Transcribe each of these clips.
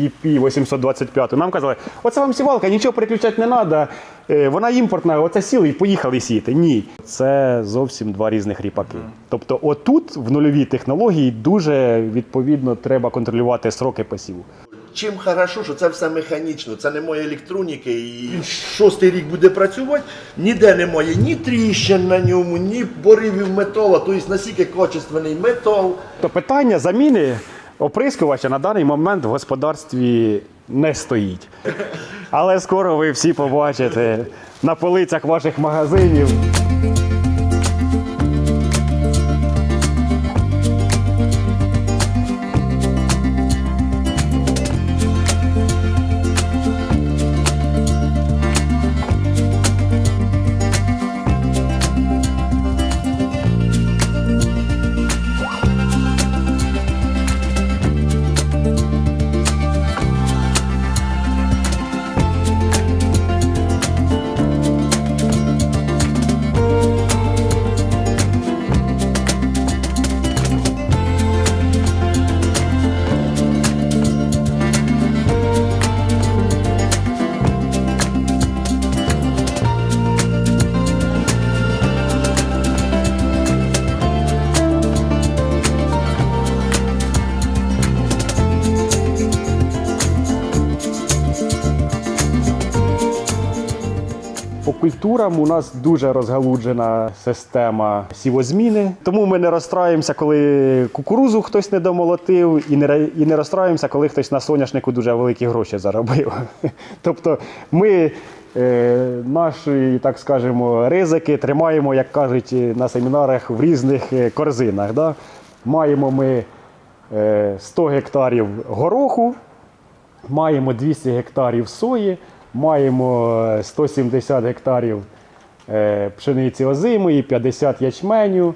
EP 825. Нам казали, оце вам сівалка, нічого переключати не треба. Вона імпортна, оце сіли і поїхали сіяти. Ні. Це зовсім два різних ріпаки. Тобто, отут, в нульовій технології, дуже відповідно треба контролювати сроки посіву. Чим хорошо, що це все механічно, це немає електроніки, і шостий рік буде працювати, ніде немає ні тріщин на ньому, ні поривів металу, тобто настільки качественний метал. То питання заміни оприскувача на даний момент в господарстві не стоїть. Але скоро ви всі побачите на полицях ваших магазинів. Культурам у нас дуже розгалуджена система сівозміни. Тому ми не розстраємося, коли кукурузу хтось не домолотив, і не, і не розстраємося, коли хтось на соняшнику дуже великі гроші заробив. Тобто ми е, наші, так скажемо, ризики тримаємо, як кажуть на семінарах, в різних е, корзинах. Да? Маємо ми е, 100 гектарів гороху, маємо 200 гектарів сої, маємо е, 170 гектарів е, пшениці озимої, 50 ячменю,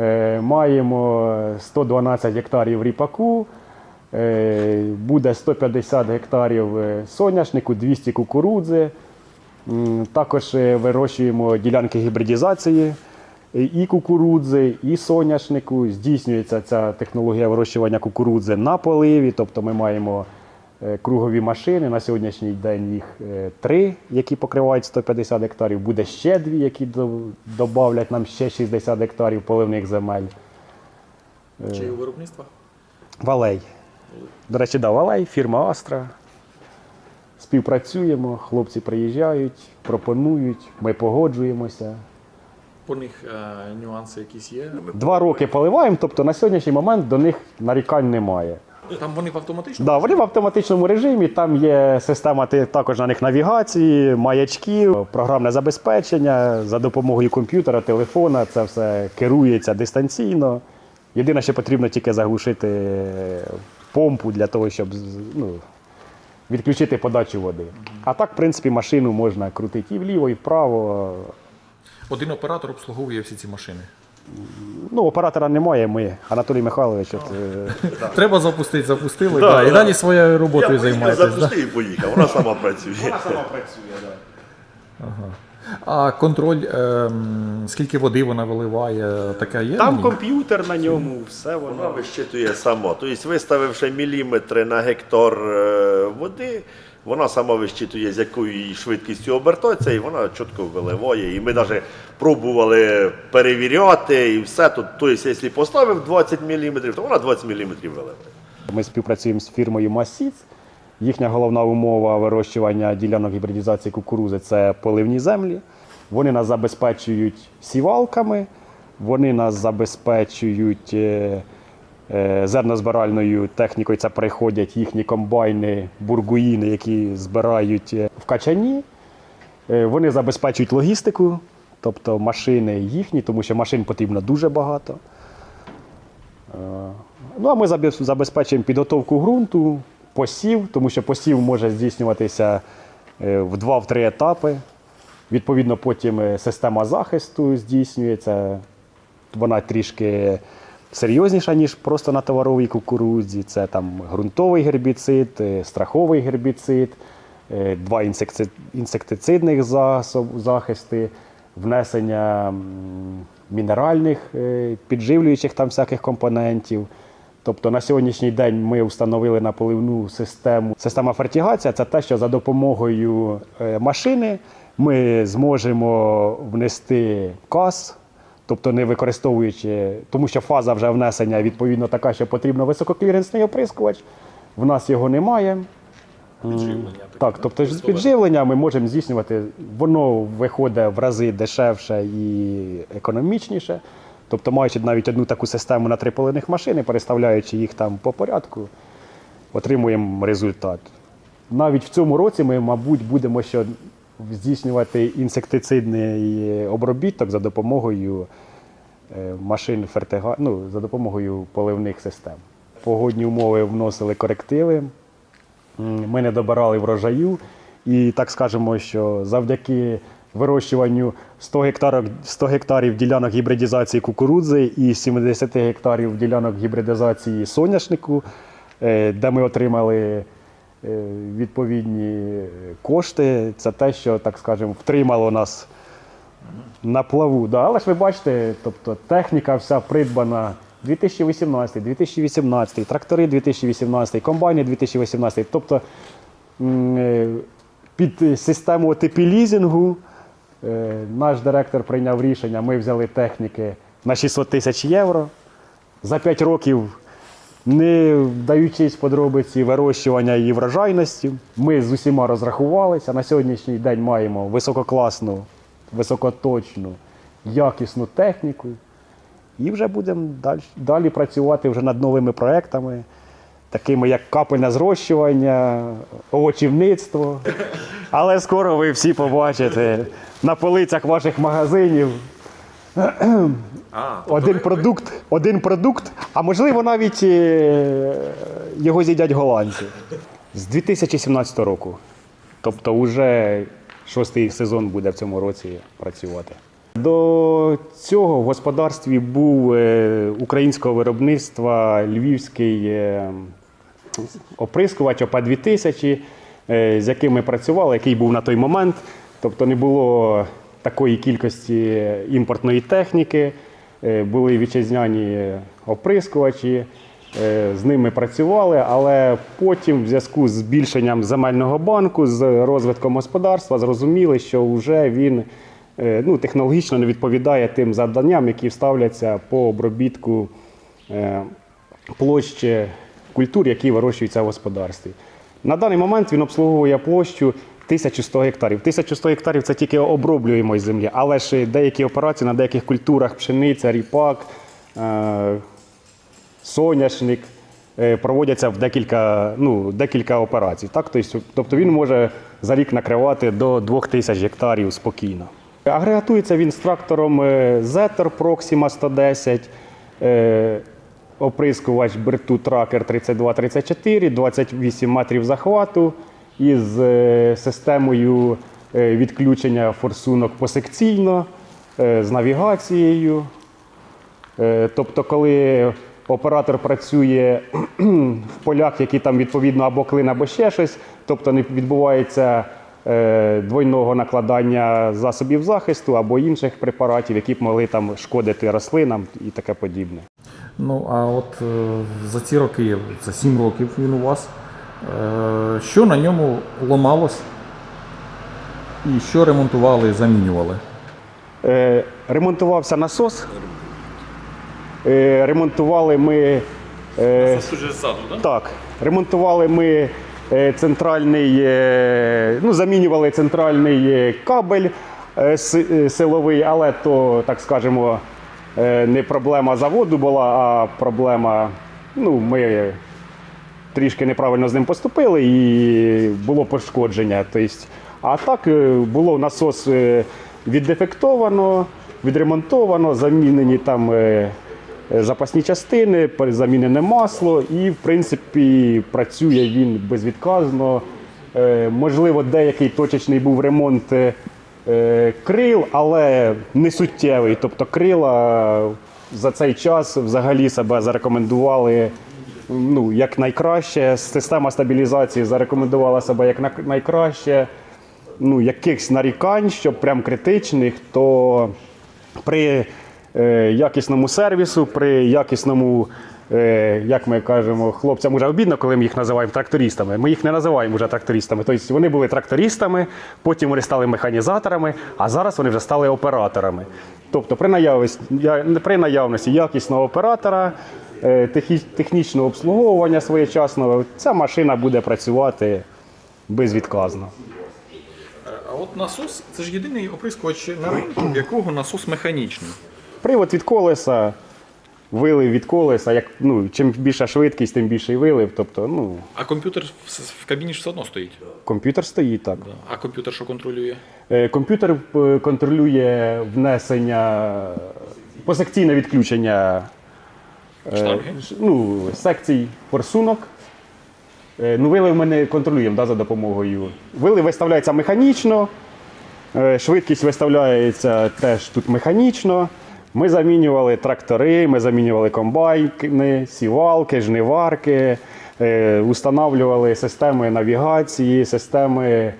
е, маємо 112 гектарів ріпаку, е, буде 150 гектарів е, соняшнику, 200 кукурудзи. Також е, вирощуємо ділянки гібридізації е, і кукурудзи, і соняшнику. Здійснюється ця технологія вирощування кукурудзи на поливі. Тобто ми маємо е, кругові машини. На сьогоднішній день їх е, три, які покривають 150 гектарів. Буде ще дві, які додавлять нам ще 60 гектарів поливних земель. Чи у виробництва? Валей. До речі, да, Валей, фірма Астра. Співпрацюємо, хлопці приїжджають, пропонують, ми погоджуємося. По них е, нюанси якісь є. Два роки поливаємо, тобто на сьогоднішній момент до них нарікань немає. Там вони в автоматичному? Да, вони в автоматичному режимі, там є система також на них навігації, маячків, програмне забезпечення за допомогою комп'ютера, телефона. Це все керується дистанційно. Єдине, що потрібно тільки заглушити помпу для того, щоб ну, відключити подачу води. А так, в принципі, машину можна крутити і вліво, і вправо. Один оператор обслуговує всі ці машини. Ну, оператора немає, ми, Анатолій Михайлович. От, е, Треба запустити, запустили, Да, да, і да. далі своєю роботою Я поїхав, займаєтесь. Да? запустив і поїхав, вона сама працює. сама працює, так. А контроль, ем, скільки води вона виливає, таке є? Там комп'ютер на ньому, все Вона воно. вищитує сама. Тобто, виставивши міліметри на гектар е, води, вона сама вищитує, з якою швидкістю обертається, і вона чітко виливає. І ми навіть пробували перевіряти і все. Тут, тобто, якщо поставив 20 мм, то вона 20 мм виливає. Ми співпрацюємо з фірмою Масіц. Їхня головна умова вирощування ділянок гібридізації кукурузи це поливні землі. Вони нас забезпечують сівалками, вони нас забезпечують е, зернозбиральною технікою. Це приходять їхні комбайни, бургуїни, які збирають е, в качані. Е, Вони забезпечують логістику, тобто машини їхні, тому що машин потрібно дуже багато. Ну, а ми забезпечуємо підготовку ґрунту, посів, тому що посів може здійснюватися е, в два-три етапи. Відповідно, потім е, система захисту здійснюється. Вона трішки серйозніша, ніж просто на товаровій кукурудзі. Це там ґрунтовий гербіцид, е, страховий гербіцид, е, два інсектицидних захисти, внесення мінеральних е, підживлюючих там всяких компонентів. Тобто на сьогоднішній день ми встановили на поливну систему. Система фертігація це те, що за допомогою машини ми зможемо внести кас, тобто не використовуючи, тому що фаза вже внесення відповідно така, що потрібно висококліренсний оприскувач. В нас його немає. Так, тобто ж підживлення ми можемо здійснювати, воно виходить в рази дешевше і економічніше. Тобто, маючи навіть одну таку систему на три полиних машини, переставляючи їх там по порядку, отримуємо результат. Навіть в цьому році ми, мабуть, будемо ще здійснювати інсектицидний обробіток за допомогою е, машин фертига... ну, за допомогою поливних систем. Погодні умови вносили корективи. Ми не добирали врожаю. І так скажемо, що завдяки вирощуванню 100 гектарів, 100 гектарів ділянок гібридизації кукурудзи і 70 гектарів ділянок гібридизації соняшнику, е, де ми отримали відповідні кошти, це те, що, так скажемо, втримало нас на плаву. Да. Але ж ви бачите, тобто техніка вся придбана 2018, 2018, трактори 2018, комбайни 2018. Тобто е, під систему типі-лізінгу е, наш директор прийняв рішення, ми взяли техніки на 600 тисяч євро. За 5 років, не вдаючись подробиці вирощування і врожайності, ми з усіма розрахувалися. На сьогоднішній день маємо висококласну, високоточну, якісну техніку. І вже будемо далі, далі працювати вже над новими проектами, такими як капельне зрощування, овочівництво. Але скоро ви всі побачите на полицях ваших магазинів один продукт, один продукт, а можливо навіть е, його з'їдять голландці. З 2017 року. Тобто вже шостий сезон буде в цьому році працювати. До цього в господарстві був е, українського виробництва львівський е, оприскувач ОПА 2000, е, з яким ми працювали, який був на той момент. Тобто не було такої кількості імпортної техніки, були вітчизняні оприскувачі, е, з ними працювали, але потім, в зв'язку з збільшенням земельного банку, з розвитком господарства, зрозуміли, що вже він е, ну, технологічно не відповідає тим завданням, які ставляться по обробітку е, площі культур, які вирощуються в господарстві. На даний момент він обслуговує площу 1100 гектарів. 1100 гектарів це тільки оброблюємої землі, але ж деякі операції на деяких культурах пшениця, ріпак, е, соняшник е, проводяться в декілька, ну, декілька операцій. Так? Тобто, він може за рік накривати до 2000 гектарів спокійно. Агрегатується він з трактором е, Zetor Proxima 110, е, оприскувач Берту Tracker 3234, 28 метрів захвату із е, системою е, відключення форсунок посекційно, е, з навігацією. Тобто, коли оператор працює в полях, які там відповідно або клин, або ще щось, тобто не відбувається двойного накладання засобів захисту або інших препаратів, які б могли там шкодити рослинам і таке подібне. Ну, а от за ці роки, за 7 років він у вас, що на ньому ламалось? І що ремонтували, замінювали? Е, Ремонтувався насос. Е, Ремонтували ми. е, Уже ззаду, так? Так, ремонтували ми е, центральний, е, ну, замінювали центральний е, кабель е, си- е, силовий, але то, так скажемо, е, не проблема заводу була, а проблема. Ну, ми трішки неправильно з ним поступили і було пошкодження. Тобто, а так е, було насос е, віддефектовано, відремонтовано, замінені там е, запасні частини, замінене масло, і в принципі працює він безвідказно. Можливо, деякий точечний був ремонт крил, але не суттєвий. Тобто крила за цей час взагалі себе зарекомендували ну, як найкраще. Система стабілізації зарекомендувала себе як найкраще. Ну, якихось нарікань, щоб прям критичних, то при е, якісному сервісу, при якісному е, як ми кажемо, хлопцям уже обідно, коли ми їх називаємо трактористами. Ми їх не називаємо вже трактористами. Тобто вони були трактористами, потім вони стали механізаторами, а зараз вони вже стали операторами. Тобто при наявності, при наявності якісного оператора, технічного обслуговування своєчасного, ця машина буде працювати безвідказно. А от насос це ж єдиний оприскувач на ринку, в якого насос механічний. Привод від колеса, вилив від колеса. Як, ну, чим більша швидкість, тим більший вилив. Тобто, ну, А комп'ютер в, кабіні ж все одно стоїть. комп'ютер стоїть так. А комп'ютер що контролює? Е, Комп'ютер е, контролює внесення, посекційне відключення е, Штанги? ну, секцій форсунок. Е, Ну, вилив ми не контролюємо да, за допомогою. Вилив виставляється механічно, е, швидкість виставляється теж тут механічно. Ми замінювали трактори, ми замінювали комбайни, сівалки, жниварки, е, установлювали системи навігації, системи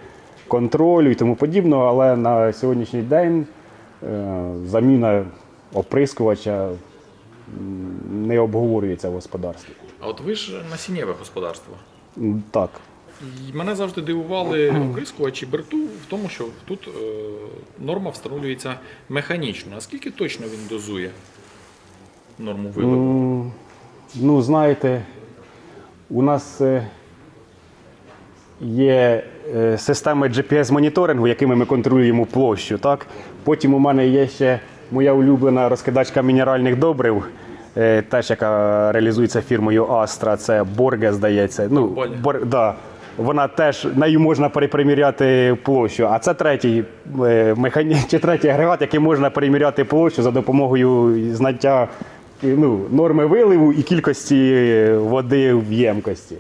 контролю і тому подібного, але на сьогоднішній день е, заміна оприскувача не обговорюється в господарстві. А от ви ж насіннєве господарство. Так. І мене завжди дивували оприскувачі берту в тому, що тут е, норма встановлюється механічно. Наскільки точно він дозує норму виливу? Ну, знаєте, у нас е, є е, системи GPS-моніторингу, якими ми контролюємо площу. Так? Потім у мене є ще моя улюблена розкидачка мінеральних добрив, е, теж яка реалізується фірмою Astra, це Борге, здається. Ну, бор, да. Вона теж нею можна переприміряти площу. А це третій е, механі... чи третій агрегат, який можна переміряти площу за допомогою знаття ну, норми виливу і кількості води в ємкості.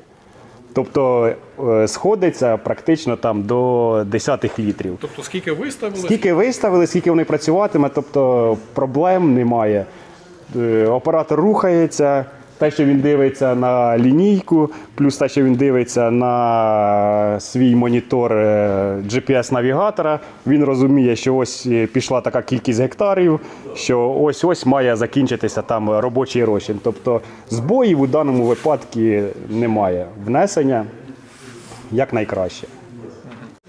Тобто е, сходиться практично там до десятих літрів. Тобто, скільки виставили, Скільки виставили, скільки вони працюватиме, тобто проблем немає. Е, Оператор рухається, те, що він дивиться на лінійку, плюс те, що він дивиться на свій монітор е, GPS-навігатора, він розуміє, що ось е, пішла така кількість гектарів, що ось-ось має закінчитися там робочий розчин. Тобто збоїв у даному випадку немає. Внесення якнайкраще.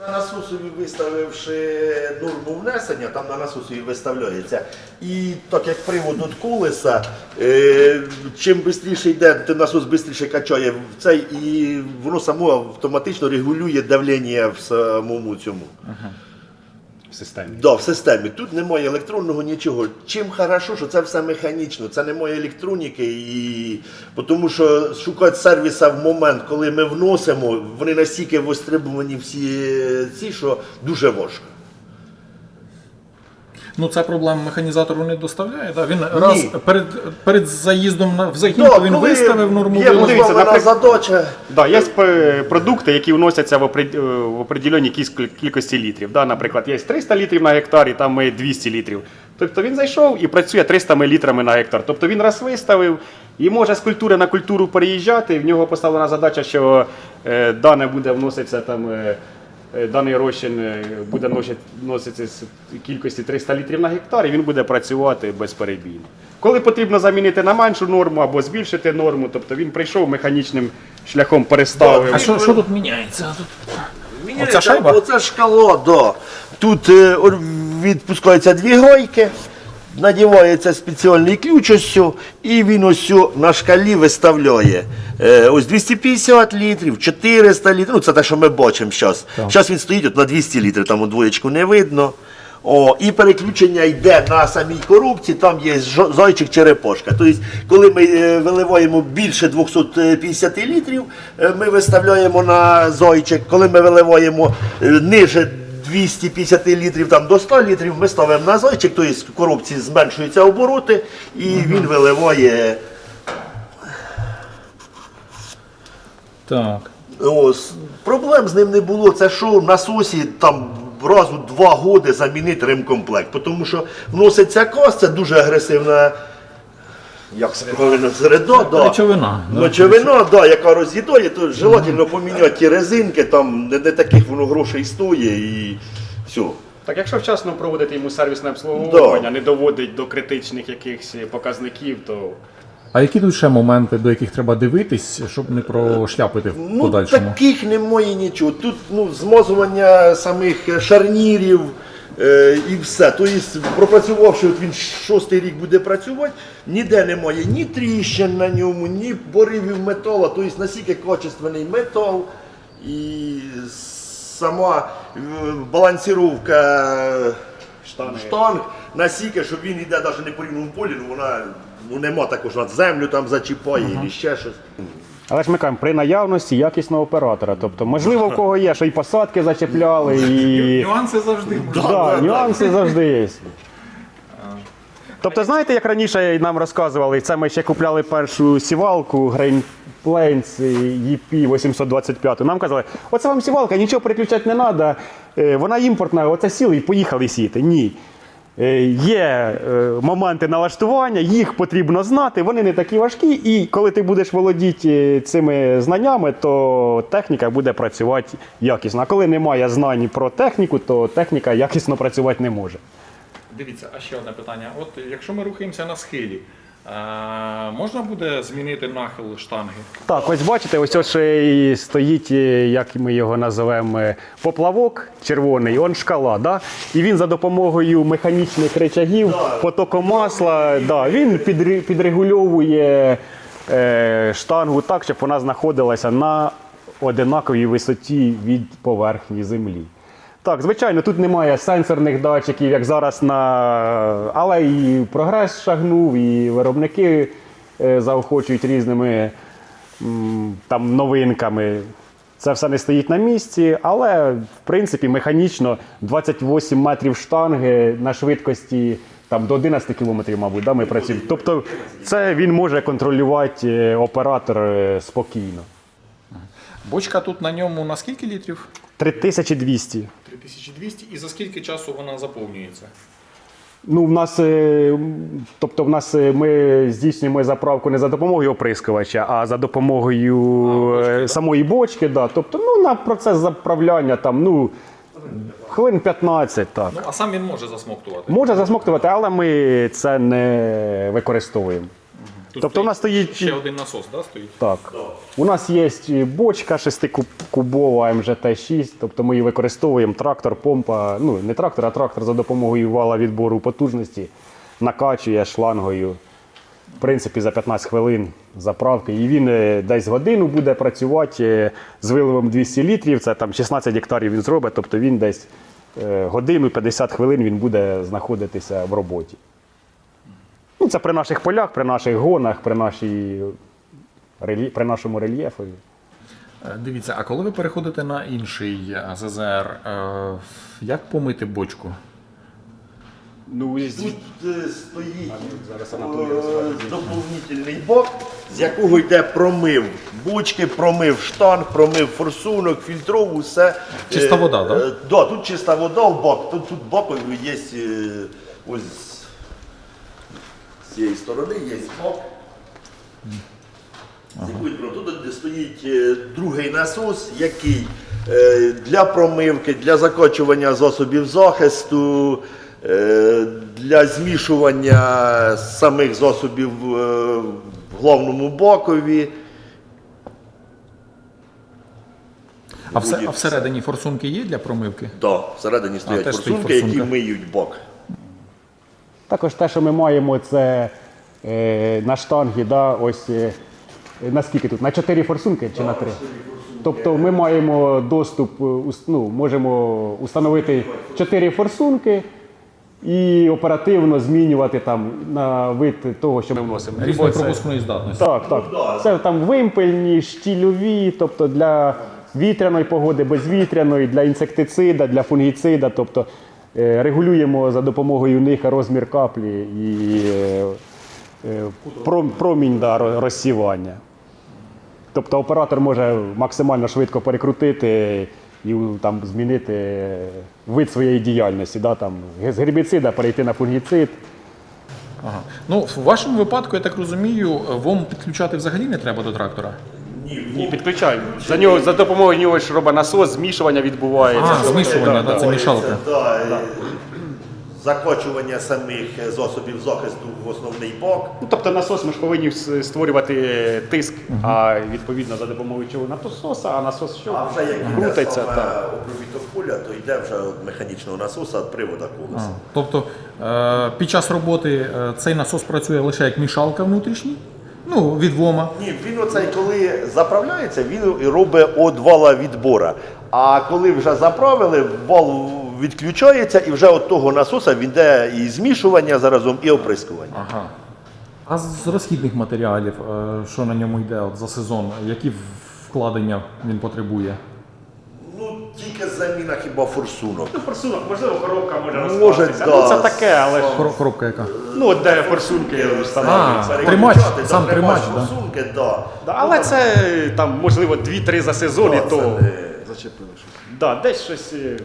На насосові виставивши норму внесення, там на насосові виставляється. І так як привод від колеса, е, чим швидше йде, тим насос швидше качає в цей, і воно само автоматично регулює давлення в самому цьому. В системі. Да, в системі. Тут немає електронного нічого. Чим хорошо, що це все механічно, це немає електроніки, і тому що шукати сервіса в момент, коли ми вносимо, вони настільки востребовані всі ці, що дуже важко. Ну ця проблема механізатору не доставляє. Да? Він раз перед, перед заїздом на, в загін, то він коли виставив норму Є дивіться, наприклад- задача. Да, є продукти, які вносяться в, опред- е, в определеній кіль- кількості літрів. Да, наприклад, є 300 літрів на гектар, і там ми 200 літрів. Тобто він зайшов і працює 300 літрами на гектар. Тобто він раз виставив і може з культури на культуру переїжджати. В нього поставлена задача, що е, дане буде вноситися там. е, Даний розчин е, буде носити- з кількості 300 літрів на гектар, і він буде працювати безперебійно. Коли потрібно замінити на меншу норму або збільшити норму, тобто він прийшов механічним шляхом переставив. А що, що тут міняється? Тут... Міняється, Оця шайба? Оце шкало, да. Тут е, відпускаються дві гойки, надівається спеціальний ключ ось і він ось на шкалі виставляє. Е, ось 250 літрів, 400 літрів. Ну, це те, що ми бачимо зараз. Зараз він стоїть от на 200 літрів, там двоєчку не видно. О, і переключення йде на самій коробці, там є зайчик черепашка. Тобто, коли ми е, виливаємо більше 250 літрів, е, ми виставляємо на зайчик. Коли ми виливаємо ниже 250 літрів там, до 100 літрів, ми ставимо на зайчик, тобто в коробці зменшуються обороти, і він виливає. Так. Ось, проблем з ним не було. Це що в насосі там разу два роки замінити ремкомплект. Тому що вноситься кос, це дуже агресивна. Як правильно середа, да. Речовина. да. Ночовина, да, яка роз'їдає, то желательно поміняти ті резинки, там не, не таких воно грошей стоїть і все. Так, якщо вчасно проводити йому сервісне обслуговування, Да. не доводить до критичних якихось показників, то А які тут ще моменти, до яких треба дивитись, щоб не прошляпити в Ну, подальшому? таких немає нічого. Тут ну, змазування самих шарнірів і все. Тобто, пропрацювавши, от він шостий рік буде працювати, ніде немає ні тріщин на ньому, ні поривів металу. Тобто настільки качественний метал і сама е, балансировка Штанги. штанг настільки, що він йде навіть не по рівному полі, ну вона ну, нема над землю там зачіпає і ще щось. Але ж ми кажемо, при наявності якісного оператора. Тобто, можливо, в кого є, що і посадки зачепляли, і Нюанси завжди можуть. да, нюанси завжди є. Тобто, знаєте, як раніше нам розказували, це ми ще купляли першу сівалку Grain Plains EP 825. Нам казали, оце вам сівалка, нічого переключати не треба, вона імпортна, оце сіли і поїхали сіти. Ні. Е, Є е, моменти налаштування, їх потрібно знати, вони не такі важкі, і коли ти будеш володіти цими знаннями, то техніка буде працювати якісно. А коли немає знань про техніку, то техніка якісно працювати не може. Дивіться, а ще одне питання. От якщо ми рухаємося на схилі, е, можна буде змінити нахил штанги? Так, ось бачите, ось ось і стоїть, е, як ми його називаємо, е, поплавок червоний, он шкала. Да? І він за допомогою механічних речагів, потоком масла, да, він підрегульовує е, штангу так, щоб вона знаходилася на одинаковій висоті від поверхні землі. Так, звичайно, тут немає сенсорних датчиків, як зараз на. Але і прогрес шагнув, і виробники е, заохочують різними там новинками. Це все не стоїть на місці, але в принципі механічно 28 метрів штанги на швидкості там, до 11 кілометрів, мабуть, да, ми працюємо. Тобто це він може контролювати е, оператор е, спокійно. Бочка тут на ньому на скільки літрів? 3200. 3200. І за скільки часу вона заповнюється? Ну, в нас, е, тобто, в нас е, ми здійснюємо заправку не за допомогою оприскувача, а за допомогою бочки, е, самої бочки. Да. Тобто, ну, на процес заправляння там, ну, хвилин 15, так. Ну, а сам він може засмоктувати. Може засмоктувати, але ми це не використовуємо. Тут тобто у нас стоїть- ще один насос, да, стоїть? Так. У нас є бочка 6-кубова МЖТ-6, тобто ми її використовуємо трактор, помпа, ну не трактор, а трактор за допомогою вала відбору потужності накачує шлангою. В принципі, за 15 хвилин заправки. І він е, десь годину буде працювати е, з виливом 200 літрів. Це там 16 гектарів він зробить, тобто він десь е, годину 50 хвилин він буде знаходитися в роботі. Ну, це при наших полях, при наших гонах, при, нашій, при нашому рельєфові. Е, Дивіться, а коли ви переходите на інший е, ЗЗР, е, як помити бочку? Ну, Тут е, стоїть зараз е, доповнительний бок, з якого йде промив бочки, промив штанг, промив форсунок, фільтров, усе. Чиста вода, да? е, Да, тут чиста вода в бок. Тут, тут боком є е, ось цієї сторони є сторони? Тут стоїть е, другий насос, який е, для промивки, для закочування засобів захисту, е, для змішування самих засобів в головному бокові. А, все, а всередині форсунки є для промивки? Да, всередині стоять теж стоїть форсунки, які форсунка. миють бок. Також те, що ми маємо, це е, на штангі, да, ось е, наскільки тут? На 4 форсунки чи на 3? Тобто ми маємо доступ, е, ну, можемо установити 4 форсунки і оперативно змінювати там на вид того, що ми вносимо. Різної це- пропускної здатності. Так, так. Це там вимпельні, штільові, тобто для вітряної погоди, безвітряної, для інсектицида, для фунгіцида. Тобто регулюємо за допомогою них розмір каплі і е, е, пром- промінь да, розсівання. Тобто оператор може максимально швидко перекрутити і там, змінити вид своєї діяльності. Да, там, з гербіцида перейти на фунгіцид. Ага. Ну, в вашому випадку, я так розумію, вам підключати взагалі не треба до трактора. Ні, підключаємо. За нього за допомогою нього ж робить насос, змішування відбувається. А, змішування, да, це мішалка. Да, е, закочування самих засобів захисту в основний бок. Ну, тобто насос ми ж повинні с- створювати тиск, а відповідно за допомогою чого насоса, а насос що? А вже як крутиться. саме обробіток поля, то йде вже від механічного насоса від привода колеса. Тобто е, під час роботи е, цей насос працює лише як мішалка внутрішній, ну, від ВОМа. Ні, він оцей, коли заправляється, він і робить від вала відбора. А коли вже заправили, вал відключається і вже від того насоса він йде і змішування заразом, і оприскування. Ага. А з розхідних матеріалів, е, що на ньому йде от за сезон, які вкладення він потребує? Ну, тільки заміна хіба форсунок. Ну, форсунок, можливо, коробка може Може, розкластися. да. Ну, це таке, але ж. Кор- Коробка яка? Ну, от де форсунки встановлюються. А, тримач, сам тримач, да. форсунки, да. Да, але це там, можливо, 2-3 за сезон, і то. це не- Да, десь щось. е,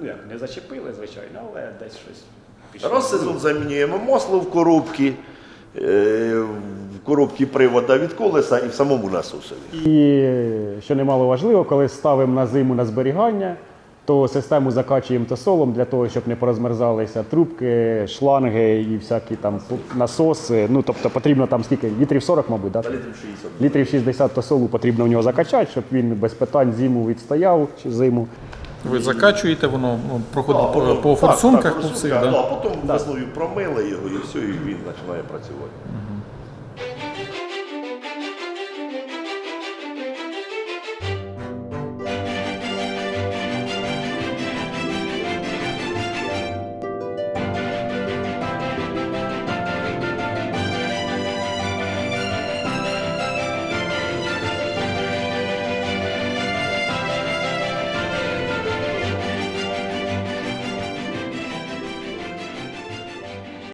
Ну як, не зачепили, звичайно, але десь щось пішло. Раз сезон замінюємо масло в коробці, е, коробці привода від колеса і в самому насосові. І що немало важливо, коли ставимо на зиму на зберігання, то систему закачуємо тосолом для того, щоб не порозмерзалися трубки, шланги і всякі там насоси. Ну тобто потрібно там скільки? Літрів 40, мабуть, да? Літрів 60. Літрів 60 тосолу потрібно в нього закачати, щоб він без питань зиму відстояв чи зиму. Ви закачуєте, воно ну, проходить Да, по, по форсунках, так, по форсунка, всіх, да? да, потім весною промили його і все, і він починає працювати.